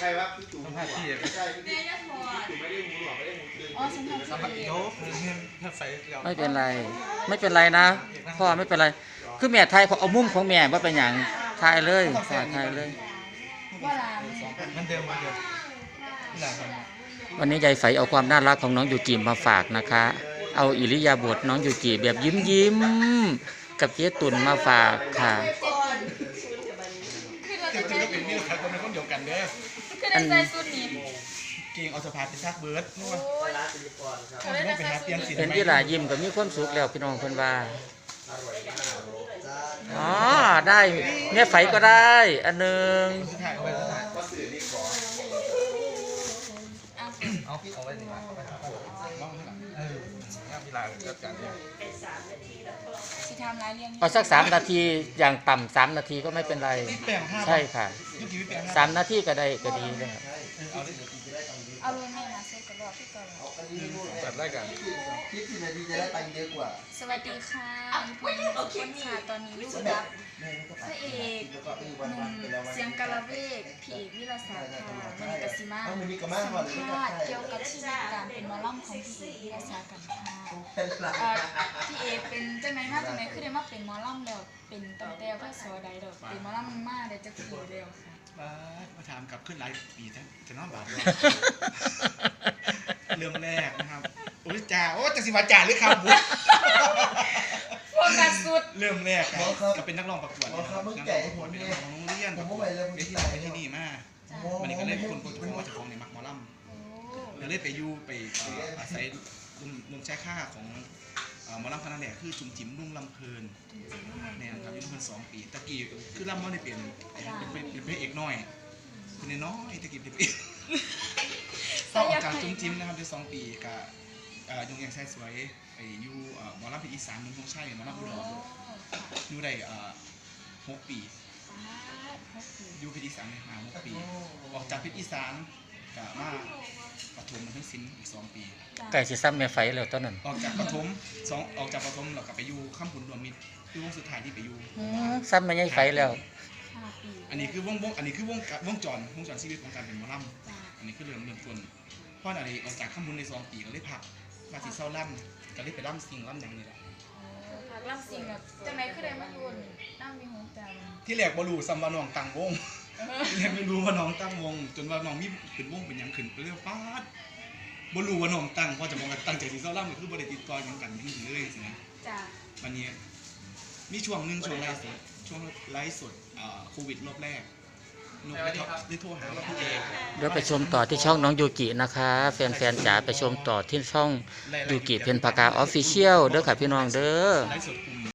ใครวะพี่ตู่สัมภาษณ์พี่ไม่ใช่พี่เบียร์ยอดพอตู่ไม่ได้หูหรอกไม่ได้หูตึงอ๋อสัมผัสสัมภาษณ์ที่ โยกเงี้ยถ้าใส่เราไม่เป็นไร ไม่เป็นไรนะพ่อไม่เป็นไร คือแม่ไทยเขาเอามุมของแม่ว่าเป็นอย่างทายเลยพ่อทายเลย ว่าลามันเดิมมันเดิมนี่แหละครับวันนี้ยายไฝเอาความน่ารักของน้องยูกิมาฝากนะคะ เอาอิริยาบถน้องยูกิแบบยิ้มยิ้มๆกับเจ๊ตุนมาฝากค่ะคือ อได้ใส่สุดนี้เก่งเอาสภาพไปซักเบิร์ดนู่นโอ้ยเขาต้องไปหาเตียงสิเป็นที่หลายยิ้มกับมีความสุขแล้วพี่น้องเพิ่นว่าอ๋อได้แม่ไฝก็ได้ อันหนึ่งสุดท้ายเอาไปสุดท้ายอะเอาพี่เอาไว้ดีกว่าเอาไปหาผัวมองข้างหลังเออเนี่ยเวลาจัดการเนี่ย สิทำลายเรียงเอาสักสามนาทีอย่างต่ำสามนาทีก็ไม่เป็นไร นี่แปลงห้าใช่ค่ะนี่กี่วิแปลงห้าสามนาทีก็ได้ก็ดีเลยครับเอาได้เอาเลยแม่มาเซ็ตกับรอบพี่ก่อนจัดได้กันคิดสินาทีจะได้ตังค์เยอะกว่าสวัสดีค่ะคุณทุกคนค่ะตอนนี้ลูกรับพระเอกหนุ่มเสียงกะละเวกพี่เอกวิรศักดิ์ค่ะมันกสิมาสัมภาษณ์เกี่ยวกับชีวิตการเป็นหมอลำของพี่เอกวิรศักดิ์กันค่ะเอ่อพี่เอเป็ นจังไหนมาจังไหนคือได้มาเป็นหมอลำแล้วเป็นตั้งแต่พศใดดอกเป็นหมอลำมาได้จักปีแล้วค่ะมามาถามกลับขึ้นไลฟ์ปีจะจะนอนบาทเรื่องแรกนะครับโอ้ยจ่าโอ้จะสิว่าจ่าหรือครับบุ๊โฟกัสสุดเริ่มแรกครับก็เป็นนักร้องประกวดนะครับนักร้องประกวดเป็นนักร้องโรงเรียนประกวดเป็นที่ไหนที่นี่มาวันนี้ก็เลยคนคนคนว่าเจะของในมักหมอลำ โอ้ เราเลยไปอยู่ไปเอ่ออาศัยลุงลุงแช่ค่าของเอ่อหมอ ลำคณะแหลกคือจุ๋มจิ๋มลุงลำเพลินเนี่ยครับอยู่ลำเพลินสองปีตะกี้คือลำมันได้เปลี่ยนเป็นเป็นพระเอกน้อยเป็นน้อยตะกี้เป็นพระเอกต่อจากจุ๋มจิ๋มนะครับได้สองปีกับยงแยงแซ่สวยไอยู่เอ่อหมอลำเพชรอีสานเมืองทงชัยหมอลำอุดรอยู่ได้อ่อหกปีอยู่เพชรอีสานเนี่ยมาหกปีออกจากเพชรอีสาน กับมาปฐมมาทั้งสิ้นอีกสองปี ไก่สิซ้ำแม่ไฝแล้วตอนนั้นออกจากปฐมสองออกจากปฐมเรากลับไปอยู่ข้ามบุญรวมมิตรคือวงสุดท้ายที่ไปอยู่ อืมซ้ำแม่ยายไฝแล้ว ห้าปีอันนี้คือวงวงอันนี้คือวงกะวงจรวงจรชีวิตของการเป็นหมอลจ้าำอันนี้คือเรื่องเรื่องต้นเพราะอันนี้ออกจากข้ามบุญในสองปีก็เลยพักมาสิเศร้าล่ำก็เลยไปล่ำซิงล่ำหยังนี่แหละผักลำสิงแบบจังไหนคือได้มาอยู่นั่งมีหูจที่แรกบรูซัมว่าน้องตั้งวง ที่แรกไม่รู้ว่าน้องตั้งวง จนว่าน้องมีเป็นวงเป็นหยังขึ้นไปเรื่อยป้าดบรูว่าน้องตั้งเพราะจะมองกันตั้งใจสิเศร้าล่ำก็คือบริติดต่อหยังกันอยังเลยสินะจ้าวันนี้มีช่วงหนึ่งช่วงไลฟ์สดช่วงไลฟ์สดอ่าโควิดรอบแรกหนุได้โทรได้โทรหาพี่เอเดี๋ยวไปชมต่อที่ช่องน้องยูกินะคะ แฟนๆจ๋าไปชมต่อที่ช่องยูกิเพนปากาออฟฟิเชียลเด้อค่ะพี่น้องเด้อ ไลฟ์สดกลุ่ม